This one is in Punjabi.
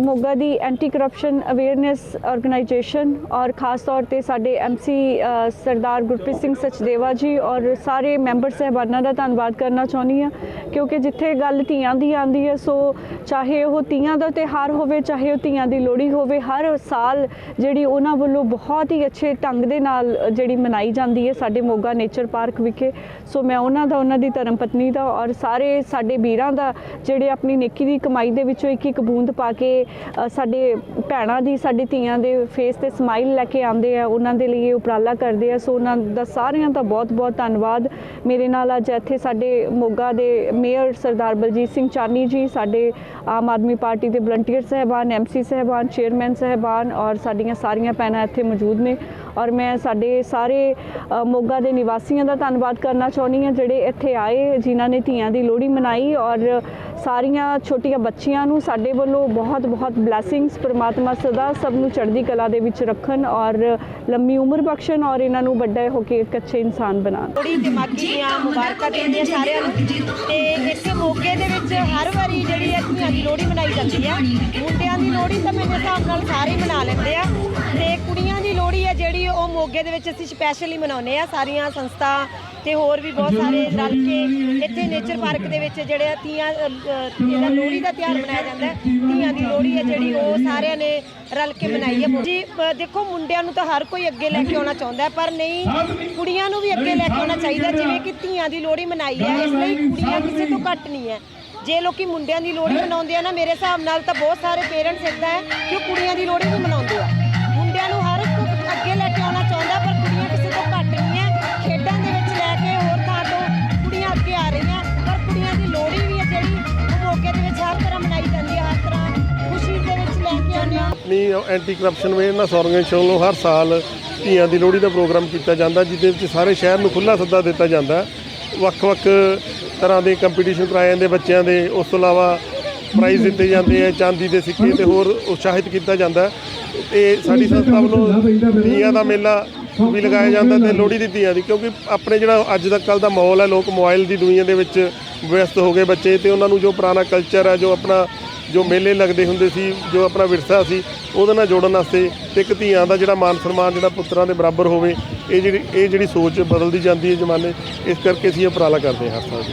ਮੋਗਾ ਦੀ ਐਂਟੀ ਕਰਪਸ਼ਨ ਅਵੇਅਰਨੈਸ ਆਰਗੇਨਾਈਜੇਸ਼ਨ ਔਰ ਖਾਸ ਤੌਰ ਤੇ ਸਾਡੇ ਐਮਸੀ ਸਰਦਾਰ ਗੁਰਪ੍ਰੀਤ ਸਿੰਘ ਸਚਦੇਵਾ ਜੀ ਔਰ ਸਾਰੇ ਮੈਂਬਰ ਸਹਿਬਾਨਾਂ ਦਾ ਧੰਨਵਾਦ ਕਰਨਾ ਚਾਹੁੰਦੀ ਹਾਂ, ਕਿਉਂਕਿ ਜਿੱਥੇ ਗੱਲ ਧੀਆਂ ਦੀ ਆਂਦੀ ਹੈ, ਸੋ ਚਾਹੇ ਉਹ ਧੀਆਂ ਦਾ ਤਿਉਹਾਰ ਹੋਵੇ, ਚਾਹੇ ਉਹ ਧੀਆਂ ਦੀ ਲੋਹੜੀ ਹੋਵੇ, ਹਰ ਸਾਲ ਜਿਹੜੀ ਉਹਨਾਂ ਵੱਲੋਂ ਬਹੁਤ ਹੀ ਅੱਛੇ ਢੰਗ ਦੇ ਨਾਲ ਜਿਹੜੀ ਮਨਾਈ ਜਾਂਦੀ ਹੈ ਸਾਡੇ ਮੋਗਾ ਨੇਚਰ ਪਾਰਕ ਵਿਖੇ, ਸੋ ਮੈਂ ਉਹਨਾਂ ਦਾ, ਉਹਨਾਂ ਦੀ ਧਰਮ ਪਤਨੀ ਦਾ ਔਰ ਸਾਰੇ ਸਾਡੇ ਵੀਰਾਂ ਦਾ, ਜਿਹੜੇ ਆਪਣੀ ਨੇਕੀ ਦੀ ਕਮਾਈ ਦੇ ਵਿੱਚੋਂ ਇੱਕ ਇੱਕ ਬੂੰਦ ਪਾ ਕੇ ਅ, ਸਾਡੇ ਭੈਣਾਂ ਦੀ ਸਾਡੇ ਧੀਆਂ ਦੇ ਫੇਸ ਤੇ ਸਮਾਈਲ ਲੈ ਕੇ ਆਉਂਦੇ ਆ ਉਹਨਾਂ ਦੇ ਲਈ ਇਹ ਉਪਰਾਲਾ ਕਰਦੇ ਆ। ਸੋ ਉਹਨਾਂ ਦਾ ਸਾਰਿਆਂ ਦਾ ਬਹੁਤ ਬਹੁਤ ਧੰਨਵਾਦ। ਮੇਰੇ ਨਾਲ ਅੱਜ ਇੱਥੇ ਸਾਡੇ ਮੋਗਾ ਦੇ ਮੇਅਰ ਸਰਦਾਰ ਬਲਜੀਤ ਸਿੰਘ ਚਾਨੀ ਜੀ ਸਾਡੇ ਆਮ ਆਦਮੀ ਪਾਰਟੀ ਦੇ ਵਲੰਟੀਅਰ ਸਹਿਬਾਨ ਐਮਸੀ ਸਹਿਬਾਨ ਚੇਅਰਮੈਨ ਸਹਿਬਾਨ ਔਰ ਸਾਡੀਆਂ ਸਾਰੀਆਂ ਭੈਣਾਂ ਇੱਥੇ ਮੌਜੂਦ ਨੇ। ਔਰ ਮੈਂ ਸਾਡੇ ਸਾਰੇ ਮੋਗਾ ਦੇ ਨਿਵਾਸੀਆਂ ਦਾ ਧੰਨਵਾਦ ਕਰਨਾ ਚਾਹੁੰਦੀ ਹਾਂ ਜਿਹੜੇ ਇੱਥੇ ਆਏ ਜਿਨ੍ਹਾਂ ਨੇ ਧੀਆਂ ਦੀ ਲੋਹੜੀ ਮਨਾਈ ਔਰ ਸਾਰੀਆਂ ਛੋਟੀਆਂ ਬੱਚੀਆਂ ਨੂੰ ਸਾਡੇ ਵੱਲੋਂ ਬਹੁਤ ਬਹੁਤ ਬਲੇਸਿੰਗਸ ਪ੍ਰਮਾਤਮਾ ਸਦਾ ਸਭ ਨੂੰ ਚੜ੍ਹਦੀ ਕਲਾ ਦੇ ਵਿੱਚ ਰੱਖਣ ਔਰ ਲੰਮੀ ਉਮਰ ਬਖਸ਼ਣ ਔਰ ਇਹਨਾਂ ਨੂੰ ਵੱਡਾ ਹੋ ਕੇ ਇੱਕ ਅੱਛੇ ਇਨਸਾਨ ਬਣਾਉਣ ਲੋਹੜੀ ਤੇ ਦੀਆਂ ਮੁਬਾਰਕਾਂ ਦਿੰਦੇ ਸਾਰਿਆਂ ਨੂੰ। ਤੇ ਇੱਥੇ ਮੋਗੇ ਦੇ ਵਿੱਚ ਹਰ ਵਾਰੀ ਜਿਹੜੀ ਹੈ ਧੀਆਂ ਦੀ ਲੋਹੜੀ ਮਨਾਈ ਜਾਂਦੀ ਆ। ਮੁੰਡਿਆਂ ਦੀ ਲੋਹੜੀ ਤਾਂ ਮੇਰੇ ਹਿਸਾਬ ਨਾਲ ਸਾਰੇ ਮਨਾ ਲੈਂਦੇ ਆ। ਤੇ ਕੁੜੀਆਂ ਦੀ ਲੋਹੜੀ ਹੈ ਜਿਹੜੀ ਉਹ ਮੋਗੇ ਦੇ ਵਿੱਚ ਅਸੀਂ ਸਪੈਸ਼ਲੀ ਮਨਾਉਂਦੇ ਆ। ਸਾਰੀਆਂ ਸੰਸਥਾ ਤੇ ਹੋਰ ਵੀ ਬਹੁਤ ਸਾਰੇ ਰਲ ਕੇ ਇੱਥੇ ਨੇਚਰ ਪਾਰਕ ਦੇ ਵਿੱਚ ਜਿਹੜੇ ਆ ਤੀਆਂ ਇਹਦਾ ਲੋਹੜੀ ਦਾ ਤਿਉਹਾਰ ਮਨਾਇਆ ਜਾਂਦਾ ਧੀਆਂ ਦੀ ਲੋਹੜੀ ਹੈ ਜਿਹੜੀ ਉਹ ਸਾਰਿਆਂ ਨੇ ਰਲ ਕੇ ਮਨਾਈ ਹੈ। ਜੀ ਦੇਖੋ ਮੁੰਡਿਆਂ ਨੂੰ ਤਾਂ ਹਰ ਕੋਈ ਅੱਗੇ ਲੈ ਕੇ ਆਉਣਾ ਚਾਹੁੰਦਾ ਹੈ ਪਰ ਨਹੀਂ ਕੁੜੀਆਂ ਨੂੰ ਵੀ ਅੱਗੇ ਲੈ ਕੇ ਆਉਣਾ ਚਾਹੀਦਾ ਜਿਵੇਂ ਕਿ ਧੀਆਂ ਦੀ ਲੋਹੜੀ ਮਨਾਈ ਹੈ। ਇਸ ਲਈ ਕੁੜੀਆਂ ਕਿਸੇ ਤੋਂ ਘੱਟ ਨਹੀਂ ਹੈ। ਜੇ ਲੋਕੀ ਮੁੰਡਿਆਂ ਦੀ ਲੋਹੜੀ ਮਨਾਉਂਦੇ ਆ ਨਾ ਮੇਰੇ ਹਿਸਾਬ ਨਾਲ ਤਾਂ ਬਹੁਤ ਸਾਰੇ ਪੇਰੈਂਟਸ ਇੱਦਾਂ ਹੈ ਕਿ ਕੁੜੀਆਂ ਦੀ ਲੋਹੜੀ ਵੀ ਮਨਾਉਂਦੇ ਆਪਣੀ ਐਂਟੀ ਕਰਪਸ਼ਨ ਅਵੇਅਰਨੈਸ ਆਰਗੇਨਾਈਜੇਸ਼ਨ ਵੱਲੋਂ ਹਰ ਸਾਲ ਧੀਆਂ ਦੀ ਲੋਹੜੀ ਦਾ ਪ੍ਰੋਗਰਾਮ ਕੀਤਾ ਜਾਂਦਾ, ਜਿਹਦੇ ਵਿੱਚ ਸਾਰੇ ਸ਼ਹਿਰ ਨੂੰ ਖੁੱਲ੍ਹਾ ਸੱਦਾ ਦਿੱਤਾ ਜਾਂਦਾ। ਵੱਖ-ਵੱਖ ਤਰ੍ਹਾਂ ਦੇ ਕੰਪੀਟੀਸ਼ਨ ਕਰਾਏ ਜਾਂਦੇ, ਬੱਚਿਆਂ ਦੇ, ਉਸ ਤੋਂ ਇਲਾਵਾ ਪ੍ਰਾਈਜ਼ ਦਿੱਤੇ ਜਾਂਦੇ ਆ, ਚਾਂਦੀ ਦੇ ਸਿੱਕੇ ਤੇ ਹੋਰ ਉਤਸ਼ਾਹਿਤ ਕੀਤਾ ਜਾਂਦਾ। ਤੇ ਸਾਡੀ ਸੰਸਥਾ ਵੱਲੋਂ ਧੀਆਂ ਦਾ ਮੇਲਾ ਵੀ ਲਗਾਇਆ ਜਾਂਦਾ ਤੇ ਲੋਹੜੀ ਦੀ ਧੀਆਂ ਦੀ, ਕਿਉਂਕਿ ਆਪਣੇ ਜਿਹੜਾ ਅੱਜ ਦਾ ਕੱਲ ਦਾ ਮਾਹੌਲ ਹੈ, ਲੋਕ ਮੋਬਾਈਲ ਦੀ ਦੁਨੀਆ ਦੇ ਵਿੱਚ ਵਿਅਸਤ ਹੋ ਗਏ ਬੱਚੇ ਤੇ ਉਹਨਾਂ ਨੂੰ ਜੋ ਪੁਰਾਣਾ ਕਲਚਰ ਹੈ, ਜੋ ਆਪਣਾ ਜੋ ਮੇਲੇ ਲੱਗਦੇ ਹੁੰਦੇ ਸੀ, ਜੋ ਆਪਣਾ ਵਿਰਸਾ ਸੀ, ਉਹਦੇ ਨਾਲ ਜੋੜਨ ਵਾਸਤੇ ਤੇ ਇੱਕ ਧੀਆਂ ਦਾ ਜਿਹੜਾ ਮਾਨ ਸਨਮਾਨ, ਜਿਹੜਾ ਪੁੱਤਰਾਂ ਦੇ ਬਰਾਬਰ ਹੋਵੇ, ਇਹ ਜਿਹੜੀ ਇਹ ਜਿਹੜੀ ਸੋਚ ਬਦਲਦੀ ਜਾਂਦੀ ਹੈ ਜ਼ਮਾਨੇ, ਇਸ ਕਰਕੇ ਅਸੀਂ ਇਹ ਉਪਰਾਲਾ ਕਰਦੇ ਹਾਂ ਹਰ ਸਾਲ